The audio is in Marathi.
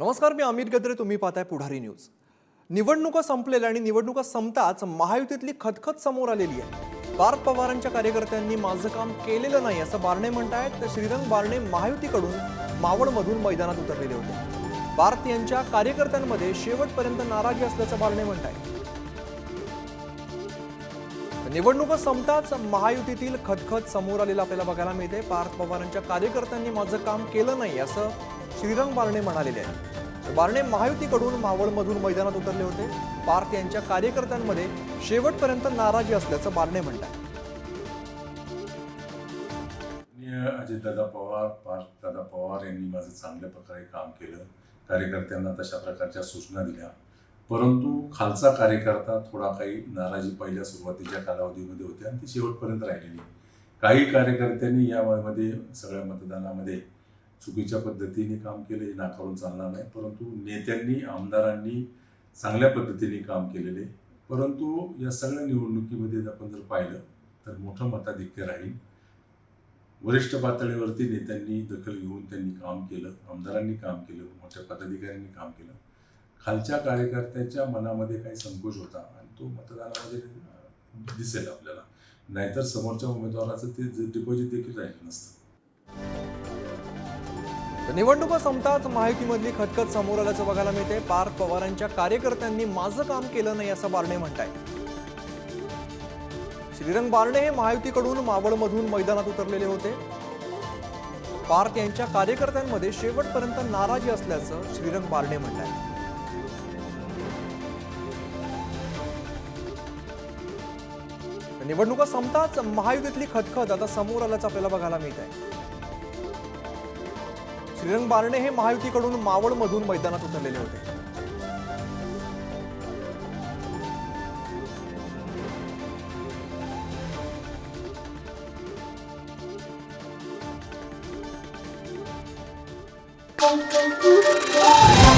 नमस्कार मी अमित गद्रे तुम्ही पाहताय पुढारी न्यूज. निवडणुका संपलेल्या आणि निवडणुका संपताच महायुतीतली खतखत समोर आलेली आहे. पार्थ पवारांच्या कार्यकर्त्यांनी माझं काम केलेलं नाही असं बारणे म्हणतायत तर श्रीरंग बारणे महायुतीकडून मावळमधून मैदानात उतरलेले होते. पार्थ यांच्या कार्यकर्त्यांमध्ये शेवटपर्यंत नाराजी असल्याचं बारणे म्हणतायत. निवडणुका संपताच महायुतीतील खतखत समोर आलेलं आपल्याला बघायला मिळते. पार्थ पवारांच्या कार्यकर्त्यांनी माझं काम केलं नाही असं श्रीरंग बारणे म्हणालेले आहे बारणे महायुतीकडून मावळमधून मैदानात उतरले होते. पार्थ यांच्या कार्यकर्त्यांमध्ये शेवटपर्यंत नाराजी असल्याचं बारणे म्हणतात. अजितदादा पवार पार्थदादा पवार यांनी माझं चांगल्या प्रकारे काम केलं. कार्यकर्त्यांना तशा प्रकारच्या सूचना दिल्या. परंतु खालचा कार्यकर्ता थोडा काही नाराजी पहिल्या सुरुवातीच्या कालावधीमध्ये होते आणि ती शेवटपर्यंत राहिलेली काही कार्यकर्त्यांनी यामध्ये सगळ्या मतदानामध्ये चुकीच्या पद्धतीने काम केले हे नाकारून चालणार नाही. परंतु नेत्यांनी आमदारांनी चांगल्या पद्धतीने काम केलेले. परंतु या सगळ्या निवडणुकीमध्ये आपण जर पाहिलं तर मोठं मताधिक्य राहील. वरिष्ठ पातळीवरती नेत्यांनी दखल घेऊन त्यांनी काम केलं आमदारांनी काम केलं मोठ्या पदाधिकाऱ्यांनी काम केलं. खालच्या कार्यकर्त्याच्या मनामध्ये काही संकोच होता आणि तो मतदानामध्ये दिसेल आपल्याला. नाहीतर समोरच्या उमेदवाराचं ते डिपॉझिट देखील राहिलं नसतं. निवडणुका संपताच माहितीमधली खतखत समोर आल्याचं बघायला मिळते पार्थ पवारांच्या कार्यकर्त्यांनी माझं काम केलं नाही असं बारणे म्हणताय श्रीरंग बारणे हे महायुतीकडून मावळमधून मैदानात उतरलेले होते. पार्थ यांच्या कार्यकर्त्यांमध्ये शेवटपर्यंत नाराजी असल्याचं श्रीरंग बारणे म्हणताय निवडणुका संपताच महायुतीतली खतखत आता समोर आल्याचं आपल्याला बघायला मिळत आहे श्रीरंग बारणे हे महायुतीकडून मावळमधून मैदानात उतरलेले होते Thank you.